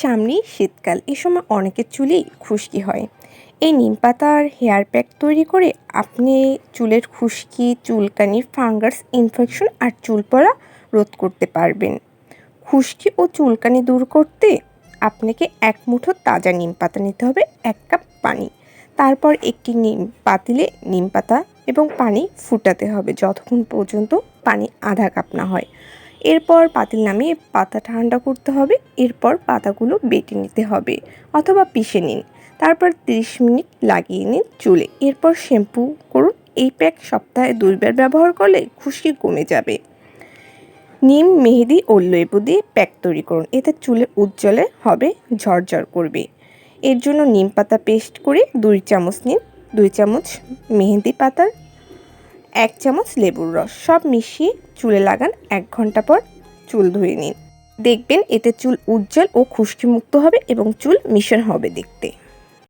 সামনেই শীতকাল, এ সময় অনেকের চুলেই খুশকি হয়। এই নিম পাতার হেয়ার প্যাক তৈরি করে আপনি চুলের খুশকি, চুলকানি, ফাঙ্গাস, ইনফেকশন আর চুল পড়া রোধ করতে পারবেন। খুশকি ও চুলকানি দূর করতে আপনাকে এক মুঠো তাজা নিম পাতা নিতে হবে, এক কাপ পানি। তারপর একটি নিম পাতিলে নিম পাতা এবং পানি ফুটাতে হবে, যতক্ষণ পর্যন্ত পানি আধা কাপ না হয়। এরপর পাতিল নামিয়ে পাতা ঠান্ডা করতে হবে, এরপর পাতাগুলো বেটে নিতে হবে অথবা পিষে নিন। তারপর 30 মিনিট লাগিয়ে নিন চুলে। এরপর শ্যাম্পু করুন। এই প্যাক সপ্তাহে দুইবার ব্যবহার করলে খুশকি কমে যাবে। নিম, মেহেদি ও লেবু দিয়ে প্যাক তৈরি করুন। এতে চুলের উজ্জ্বলে হবে, ঝরঝর করবে। এর জন্য নিম পাতা পেস্ট করে দুই চামচ নিন। দুই চামচ মেহেদি পাতার এক চামচ লেবুর রস। সব মিশিয়ে চুলে লাগান এক ঘণ্টা পর চুল ধুয়ে নিন। দেখবেন এতে চুল উজ্জ্বল ও খুশকিমুক্ত হবে এবং চুল মিশন হবে দেখতে।